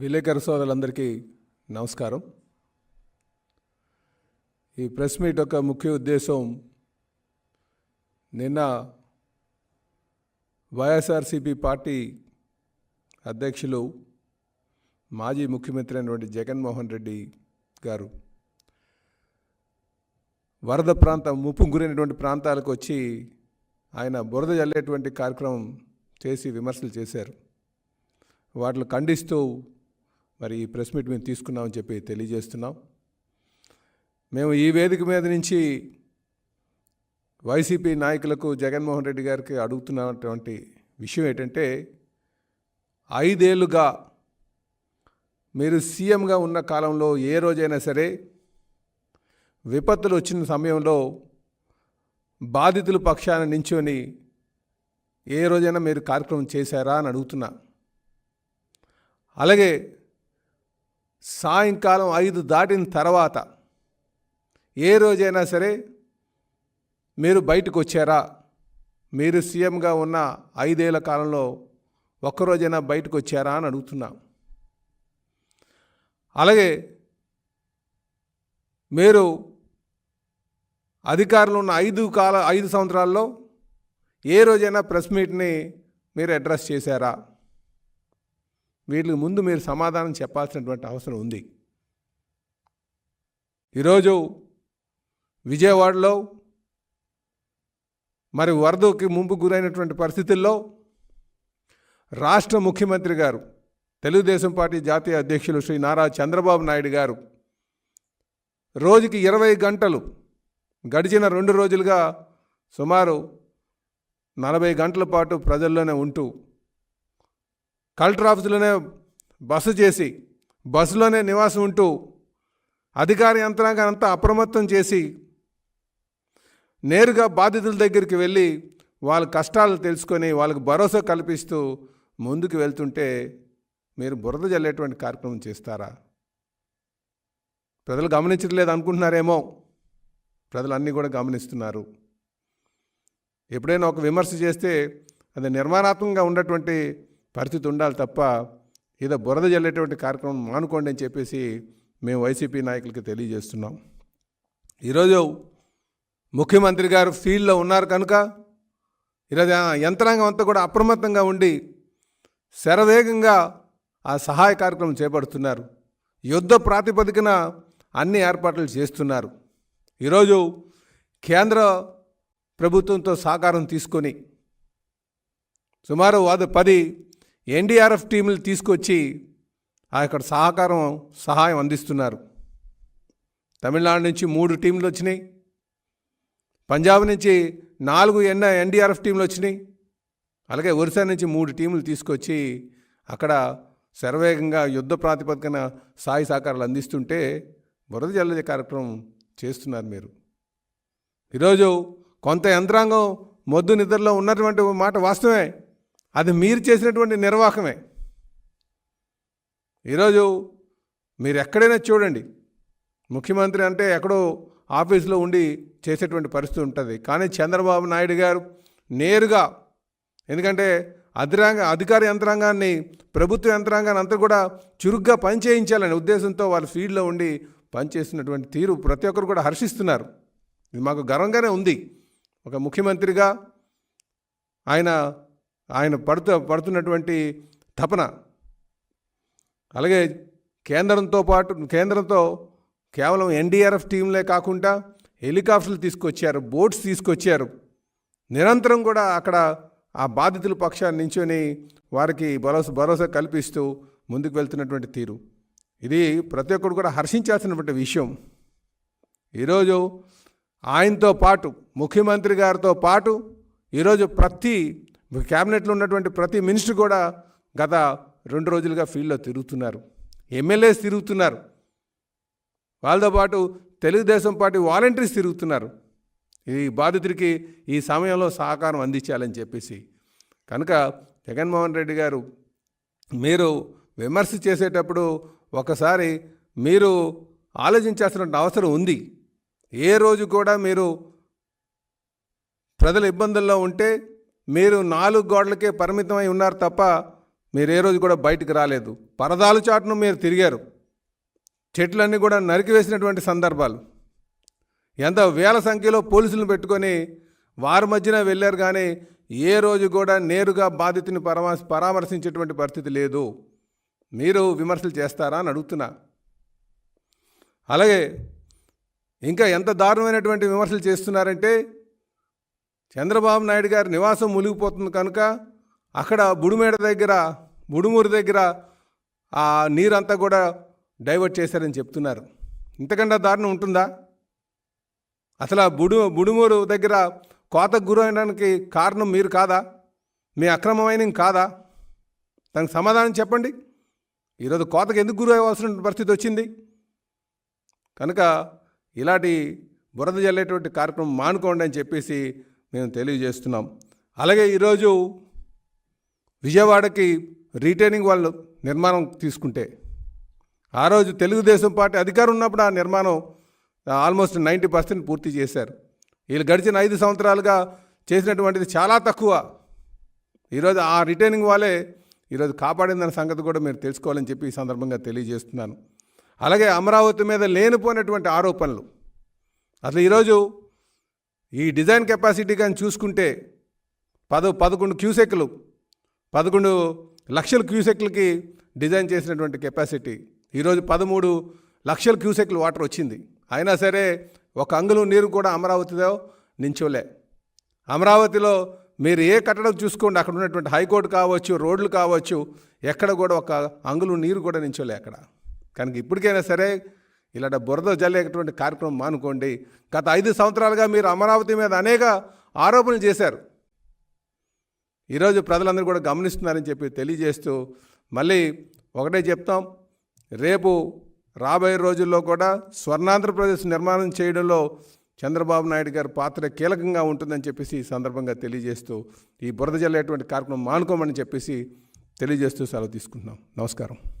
విలేకరు సోదరులందరికీ నమస్కారం. ఈ ప్రెస్ మీట్ యొక్క ముఖ్య ఉద్దేశం నిన్న వైఎస్ఆర్సిపి పార్టీ అధ్యక్షులు మాజీ ముఖ్యమంత్రి అయినటువంటి జగన్మోహన్ రెడ్డి గారు వరద ప్రాంతం ముప్పు గురైనటువంటి ప్రాంతాలకు వచ్చి ఆయన బురద జల్లేటువంటి కార్యక్రమం చేసి విమర్శలు చేశారు. వాటిని ఖండిస్తూ మరి ఈ ప్రెస్ మీట్ మేము తీసుకున్నామని చెప్పి తెలియజేస్తున్నాం. మేము ఈ వేదిక మీద నుంచి వైసీపీ నాయకులకు జగన్మోహన్ రెడ్డి గారికి అడుగుతున్నటువంటి విషయం ఏంటంటే ఐదేళ్ళుగా మీరు సీఎంగా ఉన్న కాలంలో ఏ రోజైనా సరే విపత్తులు వచ్చిన సమయంలో బాధితుల పక్షాన నించుని ఏ రోజైనా మీరు కార్యక్రమం చేశారా అని అడుగుతున్నా. అలాగే సాయంకాలం ఐదు దాటిన తర్వాత ఏ రోజైనా సరే మీరు బయటకు వచ్చారా? మీరు సీఎంగా ఉన్న ఐదేళ్ళ కాలంలో ఒక్కరోజైనా బయటకు వచ్చారా అని అడుగుతున్నా. అలాగే మీరు అధికారంలో ఉన్న ఐదు కాల ఐదు సంవత్సరాల్లో ఏ రోజైనా ప్రెస్ మీట్ని మీరు అడ్రస్ చేశారా? వీళ్ళకి ముందు మీరు సమాధానం చెప్పాల్సినటువంటి అవసరం ఉంది. ఈరోజు విజయవాడలో మరి వరదకి ముంపు గురైనటువంటి పరిస్థితుల్లో రాష్ట్ర ముఖ్యమంత్రి గారు తెలుగుదేశం పార్టీ జాతీయ అధ్యక్షులు శ్రీ నారా చంద్రబాబు నాయుడు గారు రోజుకి ఇరవై గంటలు గడిచిన రెండు రోజులుగా సుమారు నలభై గంటల పాటు ప్రజల్లోనే ఉంటూ కలెక్టర్ ఆఫీసులోనే బస్సు చేసి బస్సులోనే నివాసం ఉంటూ అధికార యంత్రాంగాన్ని అంతా అప్రమత్తం చేసి నేరుగా బాధితుల దగ్గరికి వెళ్ళి వాళ్ళ కష్టాలు తెలుసుకొని వాళ్ళకి భరోసా కల్పిస్తూ ముందుకు వెళ్తుంటే మీరు బురద జల్లేటువంటి కార్యక్రమం చేస్తారా? ప్రజలు గమనించట్లేదు అనుకుంటున్నారేమో. ప్రజలు అన్నీ కూడా గమనిస్తున్నారు. ఎప్పుడైనా ఒక విమర్శ చేస్తే అది నిర్మాణాత్మకంగా ఉన్నటువంటి పరిస్థితి ఉండాలి తప్ప ఏదో బురద జల్లేటువంటి కార్యక్రమం మానుకోండి అని చెప్పేసి మేము వైసీపీ నాయకులకి తెలియజేస్తున్నాం. ఈరోజు ముఖ్యమంత్రి గారు ఫీల్డ్లో ఉన్నారు కనుక ఈరోజు ఆ యంత్రాంగం అంతా కూడా అప్రమత్తంగా ఉండి శరవేగంగా ఆ సహాయ కార్యక్రమం చేపడుతున్నారు. యుద్ధ ప్రాతిపదికన అన్ని ఏర్పాట్లు చేస్తున్నారు. ఈరోజు కేంద్ర ప్రభుత్వంతో సహకారం తీసుకొని సుమారు వాద పది ఎన్డీఆర్ఎఫ్ టీములు తీసుకొచ్చి ఆ యొక్క సహకారం సహాయం అందిస్తున్నారు. తమిళనాడు నుంచి మూడు టీంలు వచ్చినాయి. పంజాబ్ నుంచి నాలుగు ఎన్ ఎన్డీఆర్ఎఫ్ టీంలు వచ్చినాయి. అలాగే ఒరిస్సా నుంచి మూడు టీములు తీసుకొచ్చి అక్కడ శరవేగంగా యుద్ధ ప్రాతిపదికన సాయి సహకారాలు అందిస్తుంటే బురద జల్లజ కార్యక్రమం చేస్తున్నారు మీరు. ఈరోజు కొంత యంత్రాంగం మొద్దు నిద్రలో ఉన్నటువంటి మాట వాస్తవమే. అది మీరు చేసినటువంటి నిర్వాహకమే ఈరోజు మీరు ఎక్కడైనా చూడండి. ముఖ్యమంత్రి అంటే ఎక్కడో ఆఫీసులో ఉండి చేసేటువంటి పరిస్థితి ఉంటుంది. కానీ చంద్రబాబు నాయుడు గారు నేరుగా ఎందుకంటే అధిరాంగ అధికార యంత్రాంగాన్ని ప్రభుత్వ యంత్రాంగాన్ని అంతా కూడా చురుగ్గా పనిచేయించాలనే ఉద్దేశంతో వాళ్ళ ఫీల్డ్లో ఉండి పనిచేస్తున్నటువంటి తీరు ప్రతి ఒక్కరు కూడా హర్షిస్తున్నారు. ఇది మాకు గర్వంగానే ఉంది. ఒక ముఖ్యమంత్రిగా ఆయన ఆయన పడుతూ పడుతున్నటువంటి తపన. అలాగే కేంద్రంతో పాటు కేంద్రంతో కేవలం ఎన్డీఆర్ఎఫ్ టీంలే కాకుండా హెలికాప్టర్లు తీసుకొచ్చారు బోట్స్ తీసుకొచ్చారు. నిరంతరం కూడా అక్కడ ఆ బాధితుల పక్షాన్ని నించుని వారికి భరోసా భరోసా కల్పిస్తూ ముందుకు వెళ్తున్నటువంటి తీరు. ఇది ప్రతి ఒక్కరు కూడా హర్షించాల్సినటువంటి విషయం. ఈరోజు ఆయనతో పాటు ముఖ్యమంత్రి గారితో పాటు ఈరోజు ప్రతి క్యాబినెట్లో ఉన్నటువంటి ప్రతి మినిస్టర్ కూడా గత రెండు రోజులుగా ఫీల్డ్లో తిరుగుతున్నారు. ఎమ్మెల్యేస్ తిరుగుతున్నారు. వాళ్ళతో పాటు తెలుగుదేశం పార్టీ వాలంటీర్స్ తిరుగుతున్నారు. ఈ బాధితుడికి ఈ సమయంలో సహకారం అందించాలని చెప్పేసి. కనుక జగన్మోహన్ రెడ్డి గారు మీరు విమర్శ చేసేటప్పుడు ఒకసారి మీరు ఆలోచించాల్సిన అవసరం ఉంది. ఏ రోజు కూడా మీరు ప్రజల ఇబ్బందుల్లో ఉంటే మీరు నాలుగు గోడలకే పరిమితమై ఉన్నారు తప్ప మీరు ఏ రోజు కూడా బయటికి రాలేదు. పరదాలు చాటును మీరు తిరిగారు. చెట్లన్నీ కూడా నరికివేసినటువంటి సందర్భాలు. ఎంత వేల సంఖ్యలో పోలీసులను పెట్టుకొని వారి మధ్యన వెళ్ళారు కానీ ఏ రోజు కూడా నేరుగా బాధితుని పరామ పరామర్శించేటువంటి పరిస్థితి లేదు. మీరు విమర్శలు చేస్తారా అని అడుగుతున్నా. అలాగే ఇంకా ఎంత దారుణమైనటువంటి విమర్శలు చేస్తున్నారంటే చంద్రబాబు నాయుడు గారి నివాసం మునిగిపోతుంది కనుక అక్కడ బుడుమేడ దగ్గర బుడుమూరు దగ్గర ఆ నీరంతా కూడా డైవర్ట్ చేశారని చెప్తున్నారు. ఇంతకన్నా దారుణం ఉంటుందా? అసలు ఆ బుడు బుడుమూరు దగ్గర కోతకు గురైనడానికి కారణం మీరు కాదా? మీ అక్రమమైన కాదా? దానికి సమాధానం చెప్పండి. ఈరోజు కోతకు ఎందుకు గురి అవ్వాల్సిన పరిస్థితి వచ్చింది? కనుక ఇలాంటి బురద జల్లేటువంటి కార్యక్రమం మానుకోండి అని చెప్పేసి మేము తెలియజేస్తున్నాం. అలాగే ఈరోజు విజయవాడకి రీటైనింగ్ వాళ్ళు నిర్మాణం తీసుకుంటే ఆ రోజు తెలుగుదేశం పార్టీ అధికారం ఉన్నప్పుడు ఆ నిర్మాణం ఆల్మోస్ట్ నైంటీ పర్సెంట్ పూర్తి చేశారు. వీళ్ళు గడిచిన ఐదు సంవత్సరాలుగా చేసినటువంటిది చాలా తక్కువ. ఈరోజు ఆ రిటైనింగ్ వాళ్ళే ఈరోజు కాపాడిందన్న సంగతి కూడా మీరు తెలుసుకోవాలని చెప్పి ఈ సందర్భంగా తెలియజేస్తున్నాను. అలాగే అమరావతి మీద లేనిపోయినటువంటి ఆరోపణలు. అసలు ఈరోజు ఈ డిజైన్ కెపాసిటీ కానీ చూసుకుంటే పద పదకొండు క్యూసెక్లు పదకొండు లక్షల క్యూసెక్లకి డిజైన్ చేసినటువంటి కెపాసిటీ. ఈరోజు పదమూడు లక్షల క్యూసెక్లు వాటర్ వచ్చింది. అయినా సరే ఒక అంగుళం నీరు కూడా అమరావతిలో నించోలే. అమరావతిలో మీరు ఏ కట్టడం చూసుకోండి అక్కడ ఉన్నటువంటి హైకోర్టు కావచ్చు రోడ్లు కావచ్చు ఎక్కడ కూడా ఒక అంగుళం నీరు కూడా నించోలే అక్కడ. కనుక ఇప్పటికైనా సరే ఇలాంటి బురద జల్లేటువంటి కార్యక్రమం మానుకోండి. గత ఐదు సంవత్సరాలుగా మీరు అమరావతి మీద అనేక ఆరోపణలు చేశారు. ఈరోజు ప్రజలందరూ కూడా గమనిస్తున్నారని చెప్పి తెలియజేస్తూ మళ్ళీ ఒకటే చెప్తాం. రేపు రాబోయే రోజుల్లో కూడా స్వర్ణాంధ్రప్రదేశ్ నిర్మాణం చేయడంలో చంద్రబాబు నాయుడు గారి పాత్ర కీలకంగా ఉంటుందని చెప్పేసి ఈ సందర్భంగా తెలియజేస్తూ ఈ బురద జల్లేటువంటి కార్యక్రమం మానుకోమని చెప్పేసి తెలియజేస్తూ సెలవు తీసుకుంటున్నాం. నమస్కారం.